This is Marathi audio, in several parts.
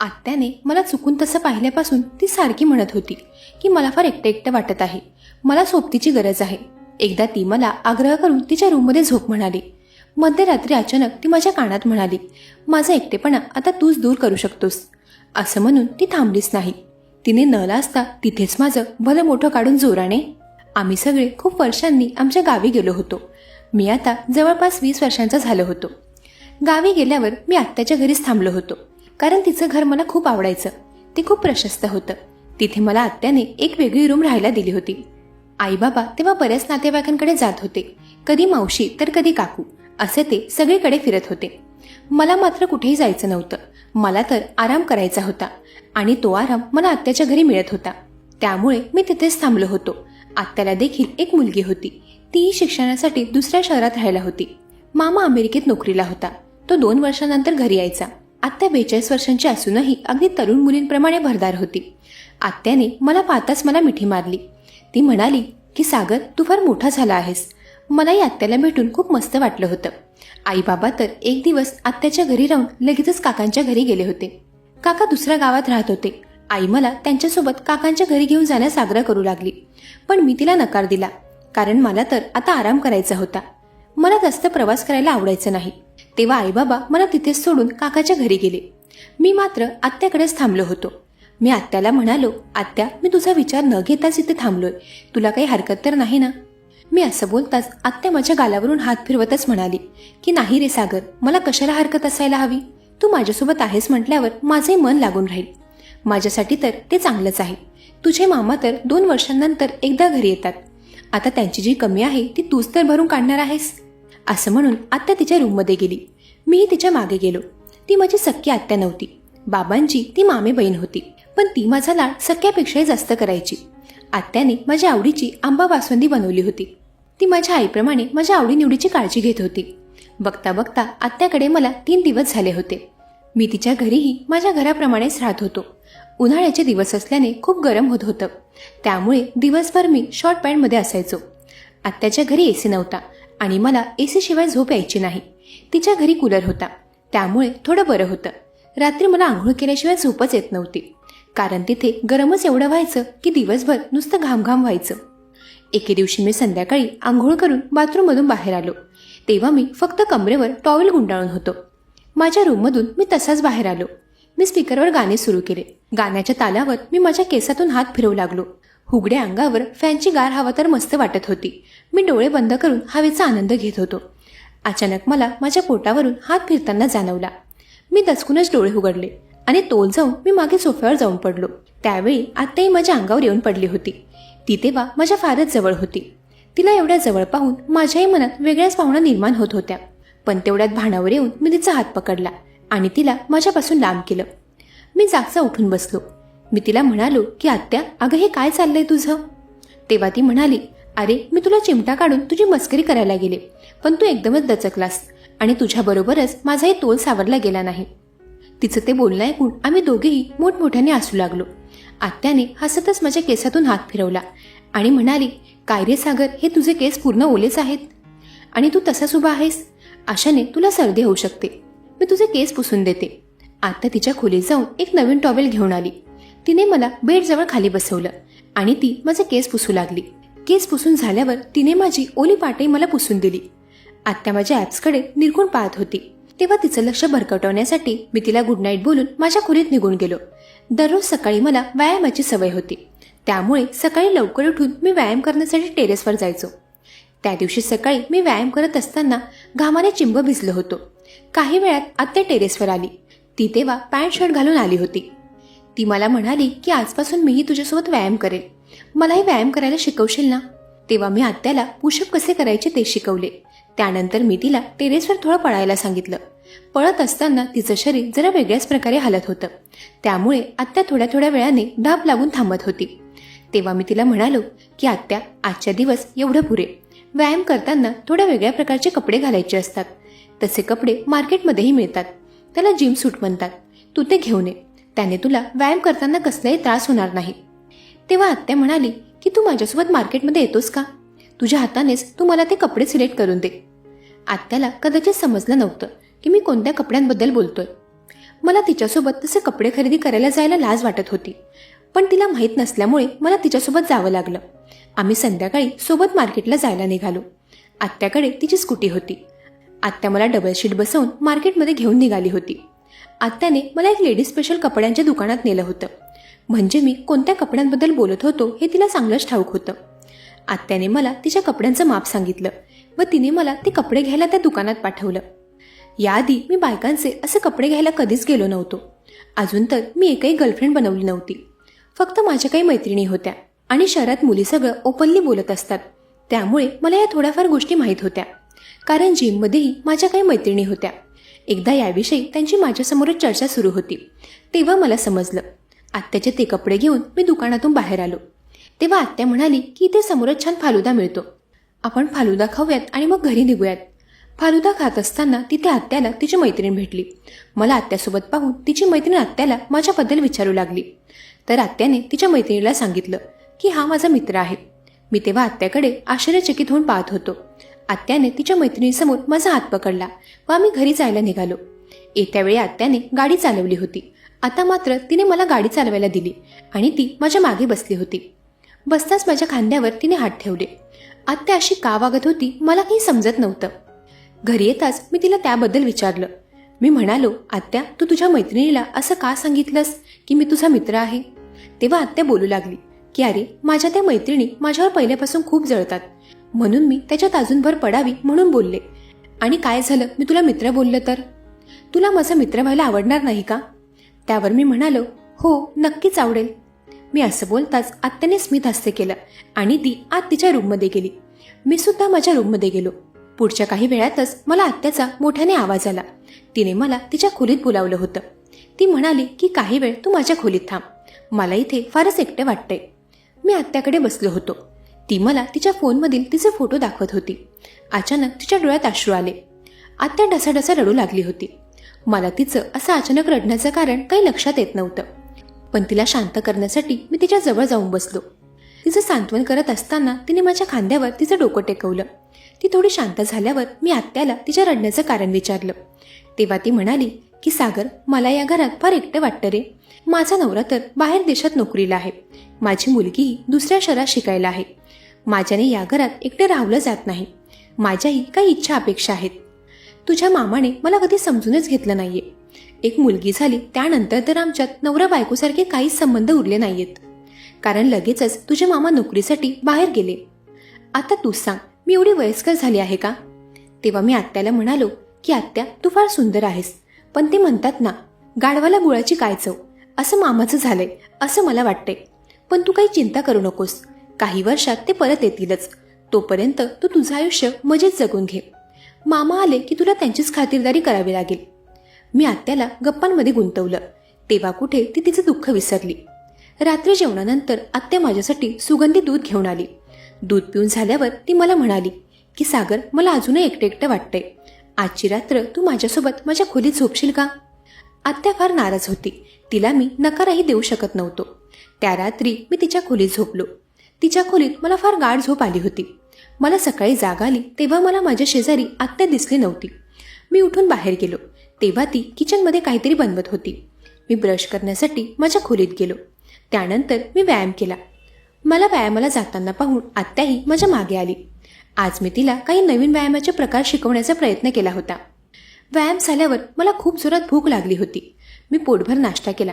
आत्याने मला चुकून तसं पाहिल्यापासून ती सारखी म्हणत होती की मला फार एकटं एकटं वाटत आहे. मला सोबतीची गरज आहे. एकदा ती मला आग्रह करून तिच्या रूममध्ये झोप म्हणाली. मध्यरात्री अचानक ती माझ्या कानात म्हणाली माझा एकटेपणा आता तूच दूर करू शकतोस. असं म्हणून ती थांबलीच नाही. तिने न लाजता तिथेच माझं भलं मोठं काढून जोराने आम्ही सगळे खूप वर्षांनी आमच्या गावी गेलो होतो. मी आता जवळपास वीस वर्षांचा झालो होतो. गावी गेल्यावर मी आत्याच्या घरीच थांबलो होतो. कारण तिचं घर मला खूप आवडायचं. ते खूप प्रशस्त होतं. तिथे मला आत्याने एक वेगळी रूम राहायला दिली होती. आई बाबा तेव्हा बऱ्याच नातेवाईकांकडे जात होते. कधी मावशी तर कधी काकू असे ते सगळीकडे फिरत होते. मला मात्र कुठेही जायचं नव्हतं. मला तर आराम करायचा होता आणि तो आराम मला आत्याच्या घरी मिळत होता. त्यामुळे मी तिथेच थांबलो होतो. आत्याला देखील एक मुलगी होती. तीही शिक्षणासाठी दुसऱ्या शहरात राहायला होती. मामा अमेरिकेत नोकरीला होता. तो दोन वर्षानंतर घरी यायचा. आत्या बेचाळीस वर्षांची असूनही अगदी तरुण मुलींप्रमाणे भरदार होती. आत्याने मला पाहताच मला मिठी मारली. ती म्हणाली की सागर तू फार मोठा झाला आहेस. मलाही आत्याला भेटून खूप मस्त वाटलं होतं. आई बाबा तर एक दिवस आत्याच्या घरी राहून लगेचच काकांच्या घरी गेले होते. काका दुसऱ्या गावात राहत होते. आई मला त्यांच्यासोबत काकांच्या घरी घेऊन जाण्यास आग्रह करू लागली. पण मी तिला नकार दिला. कारण मला तर आता आराम करायचा होता. मला जास्त प्रवास करायला आवडायचं नाही. तेव्हा आई बाबा मला तिथेच सोडून काकाच्या घरी गेले. मी मात्र आत्याकडेच थांबलो होतो. मी आत्याला म्हणालो आत्या मी तुझा विचार न घेताच इथे थांबलोय. तुला काही हरकत तर नाही ना? मी असं बोलताच आत्या माझ्या गालावरून हात फिरवतच म्हणाली की नाही रे सागर मला कशाला हरकत असायला हवी? तू माझ्यासोबत आहेस म्हटल्यावर माझे मन लागून राहील. माझ्यासाठी तर ते चांगलंच आहे. तुझे मामा तर दोन वर्षांनंतर एकदा घरी येतात. आता त्यांची जी कमी आहे ती तूच तर भरून काढणार आहेस. असं म्हणून आत्या तिच्या रूममध्ये गेली. मीही तिच्यामागे गेलो. ती माझी सख्खी आत्या नव्हती. बाबांची ती मामे बहीण होती. पण ती माझा लाड सख्यापेक्षाही जास्त करायची. आत्याने माझ्या आवडीची आंबा बासुंदी बनवली होती. ती माझ्या आईप्रमाणे माझ्या आवडीनिवडीची काळजी घेत होती. बघता बघता आत्याकडे मला तीन दिवस झाले होते. मी तिच्या घरीही माझ्या घराप्रमाणेच राहत होतो. उन्हाळ्याचे दिवस असल्याने खूप गरम होत होतं. त्यामुळे दिवसभर मी शॉर्ट पॅन्टमध्ये असायचो. आत्याच्या घरी ए सी नव्हता. आणि मला ए झोप यायची नाही. तिच्या घरी कूलर होता. त्यामुळे थोडं बरं होतं. रात्री मला आंघोळ केल्याशिवाय झोपच येत नव्हती. कारण तिथे गरमच एवढं व्हायचं की दिवसभर नुसतं घामघाम व्हायचं. एके दिवशी मी संध्याकाळी आंघोळ करून बाथरूममधून बाहेर आलो. तेव्हा मी फक्त कमरेवर टॉवेल गुंडाळून होतो. माझ्या रूममधून मी तसाच बाहेर आलो. मी स्पीकरवर गाणे सुरू केले. गाण्याच्या तालावर मी माझ्या केसातून हात फिरवू लागलो. हुगड्या अंगावर फॅनची गार हवा तर मस्त वाटत होती. मी डोळे बंद करून हवेचा आनंद घेत होतो. अचानक मला माझ्या पोटावरून हात फिरताना जाणवला. मी दचकूनच डोळे उघडले आणि तोल जाऊन मी मागे सोफ्यावर जाऊन पडलो. त्यावेळी आत्ताही माझ्या अंगावर येऊन पडली होती. ती तेव्हा माझ्या फारच जवळ होती. तिला एवढ्या जवळ पाहून माझ्याही मनात वेगळ्याच भावना निर्माण होत होत्या. पण तेवढ्यात भाणावर येऊन मी तिचा हात पकडला आणि तिला माझ्यापासून लांब केलं. मी जागचा उठून बसलो. मी तिला म्हणालो की आत्या अगं हे काय चाललंय तुझं? तेव्हा ती म्हणाली अरे मी तुला चिमटा काढून तुझी मस्करी करायला गेले पण तू एकदमच दचकलास आणि तुझ्याबरोबरच माझाही तोल सावरला गेला नाही. तिचं ते बोलणं ऐकून आम्ही दोघेही मोठमोठ्याने हसू लागलो. आत्याने हसतच माझ्या केसातून हात फिरवला आणि म्हणाली काय रे सागर हे तुझे केस पूर्ण ओलेच आहेत आणि तू तसाच उभा आहेस? अशाने तुला सर्दी होऊ शकते. मी तुझे केस पुसून देते. आत्या तिच्या खोलीत जाऊन एक नवीन टॉवेल घेऊन आली. तिने मला बेडजवळ खाली बसवलं आणि ती माझे केस पुसू लागली. केस पुसून झाल्यावर तिने माझी ओली पाटे मला पुसून दिली. आत्या माझ्या ॲप्सकडे निरखून पाहत होती. तेव्हा तिचं लक्ष भरकटवण्यासाठी मी तिला गुड नाईट बोलून माझ्या खोलीत निघून गेलो. दररोज सकाळी मला व्यायामाची सवय होती. त्यामुळे सकाळी लवकर उठून मी व्यायाम करण्यासाठी टेरेसवर जायचो. त्या दिवशी सकाळी मी व्यायाम करत असताना घामाने चिंब भिजलो होतो. काही वेळात आत्या टेरेसवर आली. ती तेव्हा पॅन्ट शर्ट घालून आली होती. ती मला म्हणाली की आजपासून मीही तुझ्यासोबत व्यायाम करेल. मलाही व्यायाम करायला शिकवशील ना? तेव्हा मी आत्याला पुशअप कसे करायचे ते शिकवले. त्यानंतर मी तिला टेरेसवर थोडं पळायला सांगितलं. पळत असताना तिचं शरीर जरा वेगळ्याच प्रकारे हलत होतं. त्यामुळे आत्या थोड्या थोड्या वेळाने डाब लागून थांबत होती. तेव्हा मी तिला म्हणालो की आत्या आजच्या दिवस एवढं पुरे. व्यायाम करताना थोड्या वेगळ्या प्रकारचे कपडे घालायचे असतात. तसे कपडे मार्केटमध्येही मिळतात. त्याला जिम सूट म्हणतात. तू ते घेऊन ये. त्याने तुला व्यायाम करताना कसलाही त्रास होणार नाही. तेव्हा आत्या म्हणाली की तू माझ्यासोबत मार्केटमध्ये येतोस का? तुझ्या हातानेच तू मला ते कपडे सिलेक्ट करून दे. आत्याला कदाचित समजलं नव्हतं की मी कोणत्या कपड्यांबद्दल बोलतोय. मला तिच्यासोबत तसे कपडे खरेदी करायला जायला लाज वाटत होती पण तिला माहीत नसल्यामुळे मला तिच्यासोबत जावं लागलं. आम्ही संध्याकाळी सोबत मार्केटला जायला निघालो. आत्याकडे तिची स्कूटी होती. आत्या मला डबल शीट बसवून मार्केटमध्ये घेऊन निघाली होती. आत्याने मला एक लेडीज स्पेशल कपड्यांच्या दुकानात नेलं होतं. म्हणजे मी कोणत्या कपड्यांबद्दल बोलत होतो हे तिला चांगलंच ठाऊक होतं. आत्याने मला तिच्या कपड्यांचं माप सांगितलं व तिने मला ते कपडे घ्यायला त्या दुकानात पाठवलं. याआधी मी बायकांचे असे कपडे घ्यायला कधीच गेलो नव्हतो. अजून तर मी एकही गर्लफ्रेंड बनवली नव्हती. फक्त माझ्या काही मैत्रिणी होत्या आणि शहरात मुली सगळं ओपनली बोलत असतात. त्यामुळे मला या थोड्याफार गोष्टी माहीत होत्या. कारण जिममध्येही माझ्या काही मैत्रिणी होत्या. एकदा याविषयी त्यांची माझ्यासमोरच चर्चा सुरू होती. तेव्हा मला समजलं. आत्याचे ते कपडे घेऊन मी दुकानातून बाहेर आलो. तेव्हा आत्या म्हणाली की इथे समोरच छान फालुदा मिळतो. आपण फालुदा खाऊयात आणि मग घरी निघूयात. फालुदा खात असताना तिथे आत्याला तिची मैत्रीण भेटली. मला आत्यासोबत पाहून तिची मैत्रीण आत्याला माझ्याबद्दल विचारू लागली. तर आत्याने तिच्या मैत्रिणीला सांगितलं की हा माझा मित्र आहे. मी तेव्हा आत्याकडे आश्चर्यचकित होऊन पाहत होतो. आत्याने तिच्या मैत्रिणीसमोर माझा हात पकडला व आम्ही घरी जायला निघालो. येत्या वेळी आत्याने गाडी चालवली होती. आता मात्र तिने मला गाडी चालवायला दिली आणि ती माझ्या मागे बसली होती. बसताच माझ्या खांद्यावर तिने हात ठेवले. आत्या अशी का वागत होती मला काही समजत नव्हतं. घरी येताच मी तिला त्याबद्दल विचारलं. मी म्हणालो आत्या तू तुझ्या मैत्रिणीला असं का सांगितलंस की मी तुझा मित्र आहे? तेव्हा आत्या बोलू लागली की अरे माझ्या त्या मैत्रिणी माझ्यावर पहिल्यापासून खूप जळतात. म्हणून मी त्याच्यात अजून भर पडावी म्हणून बोलले. आणि काय झालं? मी तुला मित्र बोललं तर? तुला माझा मित्र व्हायला आवडणार नाही का? त्यावर मी म्हणालो हो नक्कीच आवडेल. मी असं बोलताच आत्याने स्मित हास्य केलं आणि ती आत तिच्या रूममध्ये गेली. मी सुद्धा माझ्या रूममध्ये गेलो. पुढच्या काही वेळातच मला आत्याचा मोठ्याने आवाज आला. तिने मला तिच्या खोलीत बोलावलं होतं. ती म्हणाली की काही वेळ तू माझ्या खोलीत थांब. मला इथे फारच एकटे वाटते मी आत्याकडे बसलो होतो. ती मला तिच्या फोनमधील तिचे फोटो दाखवत होती. अचानक तिच्या डोळ्यात अश्रू आले. आत्या ढसाढसा रडू लागली होती. मला तिचं असं अचानक रडण्याचं कारण काही लक्षात येत नव्हतं. पण तिला शांत करण्यासाठी मी तिच्या जवळ जाऊन बसलो. तिचं सांत्वन करत असताना तिने माझ्या खांद्यावर तिचं डोकं टेकवलं. ती थोडी शांत झाल्यावर मी आत्याला तिच्या रडण्याचं कारण विचारलं. तेव्हा ती म्हणाली की सागर मला या घरात फार एकटं वाटतं रे. माझा नवरा तर बाहेर देशात नोकरीला आहे. माझी मुलगीही दुसऱ्या शहरात शिकायला आहे. माझ्याने या घरात एकटे राहवलं जात नाही. माझ्याही काही इच्छा अपेक्षा आहेत. तुझ्या मामाने मला कधी समजूनच घेतलं नाहीये. एक मुलगी झाली त्यानंतर तर आमच्यात नवरा बायकोसारखे काहीच संबंध उरले नाहीयेत. कारण लगेचच तुझे मामा नोकरीसाठी बाहेर गेले. आता तू सांग मी एवढी वयस्कर झाली आहे का? तेव्हा मी आत्याला म्हणालो की आत्या तू फार सुंदर आहेस. पण ते म्हणतात ना गाढवाला गुळाची काय चव? असं मामाचं झालंय असं मला वाटते पण तू काही चिंता करू नकोस. काही वर्षात ते परत येतीलच. तोपर्यंत तू तुझं आयुष्य मजेत जगून घे. मामा आले की तुला त्यांचीच खातिरदारी करावी लागेल. मी आत्याला गप्पांमध्ये गुंतवलं. तेव्हा कुठे ती तिचं दुःख विसरली. रात्री जेवणानंतर आत्या माझ्यासाठी सुगंधी दूध घेऊन आली. दूध पिऊन झाल्यावर ती मला म्हणाली की सागर मला अजूनही एकटं एकटं वाटतंय. आजची रात्र तू माझ्यासोबत माझ्या खोलीत झोपशील का? आत्या फार नाराज होती. तिला मी नकारही देऊ शकत नव्हतो. त्या रात्री मी तिच्या खोलीत झोपलो. तिच्या खोलीत मला फार गाढ झोप आली होती. मला सकाळी जाग आली तेव्हा मला माझ्या शेजारी आत्या दिसली नव्हती. मी उठून बाहेर गेलो. तेव्हा ती किचनमध्ये काहीतरी बनवत होती. मी ब्रश करण्यासाठी माझ्या खोलीत गेलो. त्यानंतर मी व्यायाम केला. मला व्यायामाला जाताना पाहून आत्याही माझ्या मागे आली. आज मी तिला काही नवीन व्यायामाचे प्रकार शिकवण्याचा प्रयत्न केला होता. व्यायाम झाल्यावर मला खूप जोरात भूक लागली होती. मी पोटभर नाश्ता केला.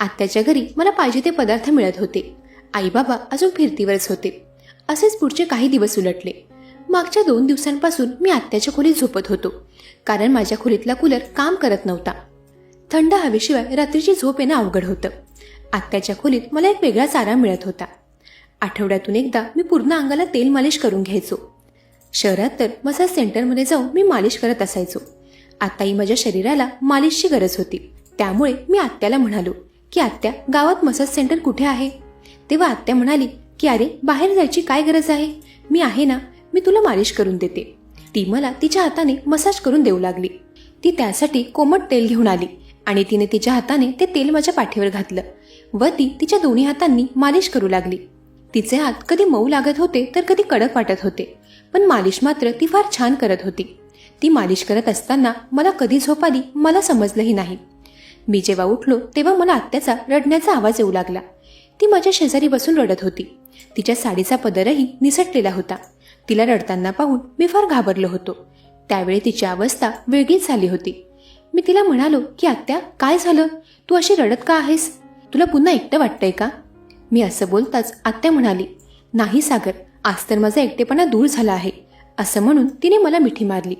आत्याच्या घरी मला पाहिजे ते पदार्थ मिळत होते. आई बाबा अजून फिरतीवरच होते. असेच पुढचे काही दिवस उलटले. मागच्या दोन दिवसांपासून मी आत्याच्या खोलीत झोपत होतो कारण माझ्या खोलीतला कूलर काम करत नव्हता. थंड हवेशिवाय रात्रीची झोप येणं अवघड होतं. आत्याच्या खोलीत मला एक वेगळाच आराम मिळत होता. आठवड्यातून एकदा मी पूर्ण अंगाला तेल मालिश करून घ्यायचो. शहरात तर मसाज सेंटरमध्ये जाऊन मी मालिश करत असायचो. आताही माझ्या शरीराला मालिशची गरज होती. त्यामुळे मी आत्याला म्हणालो की आत्या गावात मसाज सेंटर कुठे आहे? तेव्हा आत्या म्हणाली की अरे बाहेर जायची काय गरज आहे? मी आहे ना मी तुला मालिश करून देते. ती मला तिच्या हाताने मसाज करून देऊ लागली. ती त्यासाठी कोमट तेल घेऊन आली आणि तिने तिच्या हाताने ते तेल माझ्या पाठीवर घातलं व ती तिच्या दोन्ही हातांनी मालिश करू लागली. तिचे हात कधी मऊ लागत होते तर कधी कडक वाटत होते. पण मालिश मात्र ती फार छान करत होती. ती मालिश करत असताना मला कधी झोप आली मला समजलंही नाही. मी जेव्हा उठलो तेव्हा मला आत्याचा रडण्याचा आवाज येऊ लागला. ती माझ्या शेजारी बसून रडत होती. तिच्या साडीचा पदरही निसटलेला होता. तिला रडताना पाहून मी फार घाबरलो होतो. त्यावेळी तिची अवस्था वेगळीच झाली होती. मी तिला म्हणालो की आत्या काय झालं? तू अशी रडत का आहेस? तुला पुन्हा एकटं वाटतंय का? मी असं बोलताच आत्या म्हणाली नाही सागर आज तर माझा एकटेपणा दूर झाला आहे असं म्हणून तिने मला मिठी मारली.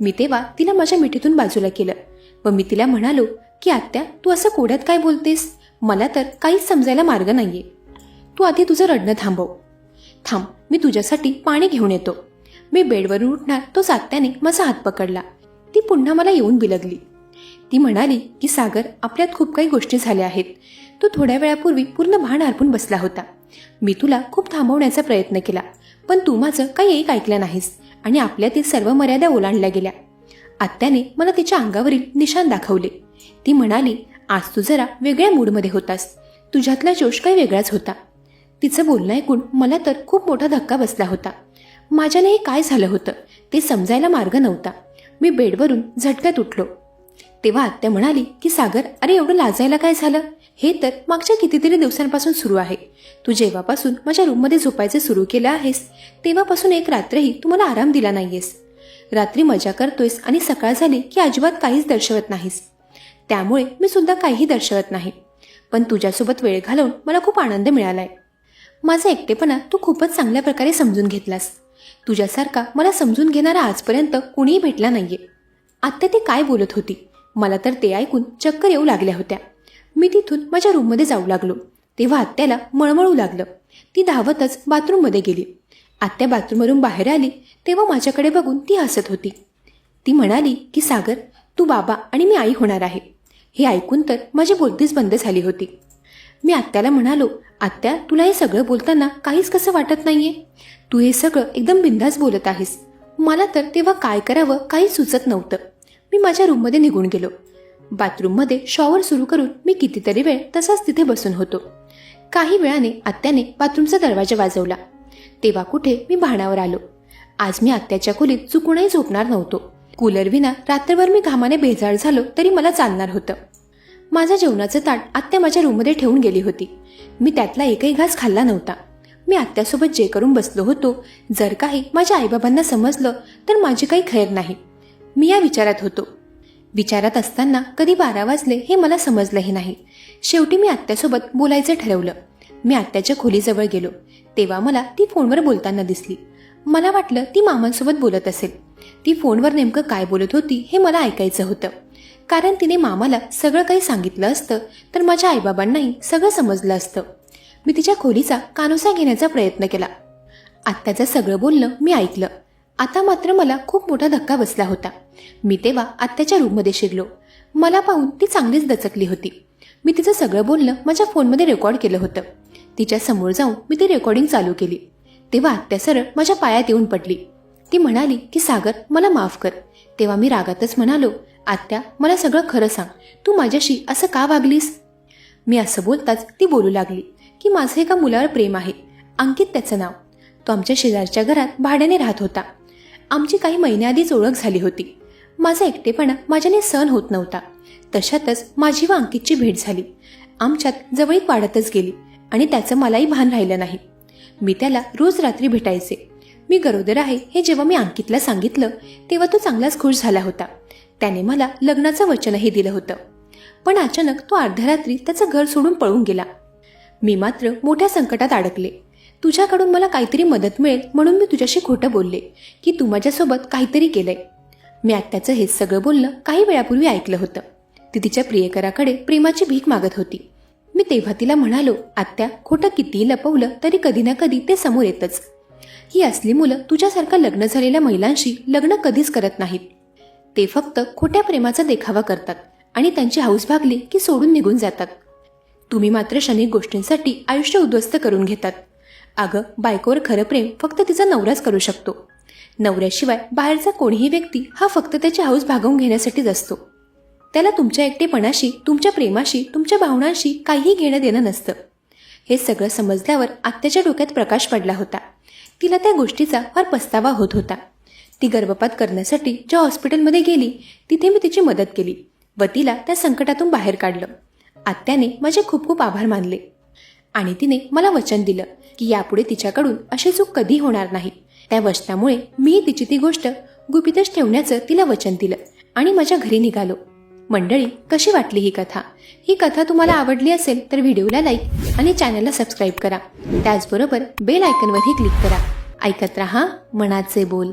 मी तेव्हा तिला माझ्या मिठीतून बाजूला केलं व मी तिला म्हणालो की आत्या तू असं कोड्यात काय बोलतेस? मला तर काहीच समजायला मार्ग नाहीये. तू आधी तुझं रडणं थांबव. थांब मी तुझ्यासाठी पाणी घेऊन येतो. मी बेडवरून उठणार तो सात्याने माझा हात पकडला. ती पुन्हा मला येऊन बिलगली. ती म्हणाली की सागर आपल्यात खूप काही गोष्टी झाल्या आहेत. तो थोड्या वेळापूर्वी पूर्ण भान हरपून बसला होता. मी तुला खूप थांबवण्याचा प्रयत्न केला पण तू माझं काही एक ऐकलं नाहीस आणि आपल्यातील सर्व मर्यादा ओलांडल्या गेल्या. आत्याने मला तिच्या अंगावरील निशाण दाखवले. ती म्हणाली आज तू जरा वेगळ्या मूडमध्ये होतास. तुझ्यातला जोश काही वेगळाच होता. तिचं बोलणं ऐकून मला तर खूप मोठा धक्का बसला होता. माझ्याने हे काय झालं होतं ते समजायला मार्ग नव्हता. मी बेडवरून झटक्यात उठलो. तेव्हा आत्या म्हणाली की सागर अरे एवढं लाजायला काय झालं? हे तर मागच्या कितीतरी दिवसांपासून सुरू आहे. तू जेव्हापासून माझ्या रूममध्ये झोपायचं सुरू केलं आहेस तेव्हापासून एक रात्रही तू मला आराम दिला नाहीयेस. रात्री मजा करतोयस आणि सकाळ झाली की अजिबात काहीच दर्शवत नाहीस. त्यामुळे मी सुद्धा काहीही दर्शवत नाही. पण तुझ्यासोबत वेळ घालवून मला खूप आनंद मिळालाय. माझा एकटेपणा तू खूपच चांगल्या प्रकारे समजून घेतलास. तुझ्यासारखा मला समजून घेणारा आजपर्यंत कुणीही भेटला नाहीये. आत्ता ती काय बोलत होती? मला तर ते ऐकून चक्कर येऊ लागल्या होत्या. मी तिथून माझ्या रूममध्ये जाऊ लागलो. तेव्हा आत्याला मळमळू लागलं. ती धावतच बाथरूममध्ये गेली. आत्या बाथरूमवरून बाहेर आली तेव्हा माझ्याकडे बघून ती हसत होती. ती म्हणाली की सागर तू बाबा आणि मी आई होणार आहे. हे ऐकून तर माझी बोलतीच बंद झाली होती. मी आत्याला म्हणालो आत्या तुला हे सगळं बोलताना काहीच कसं वाटत नाहीये? तू हे सगळं एकदम बिंदास बोलत आहेस. मला तर तेव्हा काय करावं काही सुचत नव्हतं. मी माझ्या रूममध्ये निघून गेलो. बाथरूममध्ये शॉवर सुरू करून मी कितीतरी वेळ तसाच तिथे बसून होतो. काही वेळाने आत्याने बाथरूमचा दरवाजा वाजवला. तेव्हा कुठे मी भाणावर आलो. आज मी आत्याच्या खोलीत चुकूनही झोपणार नव्हतो. कूलर विना रात्रभर मी घामाने बेजाळ झालो तरी मला चालणार होतं. माझ्या जेवणाचं ताट आत्या माझ्या रूममध्ये ठेवून गेली होती. मी त्यातला एकही घास खाल्ला नव्हता. मी आत्यासोबत जे करून बसलो होतो जर काही माझ्या आईबाबांना समजलं तर माझी काही खैर नाही. मी या विचारात होतो. विचारात असताना कधी बारा वाजले हे मला समजलंही नाही. शेवटी मी आत्यासोबत बोलायचं ठरवलं. मी आत्याच्या खोलीजवळ गेलो. तेव्हा मला ती फोनवर बोलताना दिसली. मला वाटलं ती मामांसोबत बोलत असेल. ती फोनवर नेमकं काय बोलत होती हे मला ऐकायचं होतं. कारण तिने मामाला सगळं काही सांगितलं असतं तर माझ्या आईबाबांनाही सगळं समजलं असतं. मी तिच्या खोलीचा कानोसा घेण्याचा प्रयत्न केला. आत्याचं सगळं बोलणं मी ऐकलं. आता मात्र मला खूप मोठा धक्का बसला होता. मी तेव्हा आत्याच्या रूममध्ये शिरलो. मला पाहून ती चांगलीच दचकली होती. मी तिचं सगळं बोलणं माझ्या फोनमध्ये रेकॉर्ड केलं होतं. तिच्या समोर जाऊन मी ती रेकॉर्डिंग चालू केली. तेव्हा आत्या सरळ माझ्या पायात येऊन पडली. ती म्हणाली की सागर मला माफ कर. तेव्हा मी रागातच म्हणालो आत्या मला सगळं खरं सांग. तू माझ्याशी असं का वागलीस? मी असं बोलताच ती बोलू लागली की माझं एका मुलावर प्रेम आहे. अंकित त्याचं नाव. तो आमच्या शेजारच्या घरात भाड्याने राहत होता. आमची काही महिन्याआधीच ओळख झाली होती. माझा एकटेपणा माझ्याने सहन होत नव्हता. तशातच माझी व अंकितची भेट झाली. आमच्यात जवळीक वाढतच गेली आणि त्याचं मलाही भान राहिलं नाही. मी त्याला रोज रात्री भेटायचे. मी गरोदर आहे हे जेव्हा मी अंकितला सांगितलं तेव्हा तो चांगलाच खुश झाला होता. त्याने मला लग्नाचं वचनही दिलं होतं. पण अचानक तो अर्ध्या रात्री त्याचं घर सोडून पळून गेला. मी मात्र मोठ्या संकटात अडकले. तुझ्याकडून मला काहीतरी मदत मिळेल म्हणून मी तुझ्याशी खोटं बोलले की तू माझ्यासोबत काहीतरी केलंय. मी आत्याचं हेच सगळं बोलणं काही वेळापूर्वी ऐकलं होतं. ती तिच्या प्रियकराकडे प्रेमाची भीक मागत होती. मी तेव्हा तिला म्हणालो आत्या खोटं कितीही लपवलं तरी कधी ना कधी ते समोर येतच. ही असली मुलं तुझ्यासारखं लग्न झालेल्या महिलांशी लग्न कधीच करत नाहीत. ते फक्त खोट्या प्रेमाचा देखावा करतात आणि त्यांची हाऊस भागली की सोडून निघून जातात. तुम्ही मात्र क्षणिक गोष्टींसाठी आयुष्य उद्ध्वस्त करून घेतात. अगं बायकोवर खरं प्रेम फक्त तिचा नवराच करू शकतो. नवऱ्याशिवाय बाहेरचा कोणीही व्यक्ती हा फक्त त्याची हाऊस भागवून घेण्यासाठीच असतो. त्याला तुमच्या एकटेपणाशी तुमच्या प्रेमाशी तुमच्या भावनांशी काहीही घेणं देणं नसतं. हे सगळं समजल्यावर आत्याच्या डोक्यात प्रकाश पडला होता. तिला त्या गोष्टीचा फार पस्तावा होत होता. ती गर्भपात करण्यासाठी ज्या हॉस्पिटलमध्ये गेली तिथे मी तिची मदत केली व तिला त्या संकटातून बाहेर काढलं. आत्याने माझे खूप खूप आभार मानले आणि तिने मला वचन दिलं की यापुढे तिच्याकडून अशी चूक कधी होणार नाही. त्या वचनामुळे मी तिची ती गोष्ट गुपितच ठेवण्याचं तिला वचन दिलं आणि माझ्या घरी निघालो. मंडळी कशी वाटली ही कथा? ही कथा तुम्हाला आवडली असेल तर व्हिडिओला लाईक आणि चॅनलला सबस्क्राईब करा. त्याचबरोबर बेल आयकनवरही क्लिक करा. ऐकत रहा मनाचे बोल.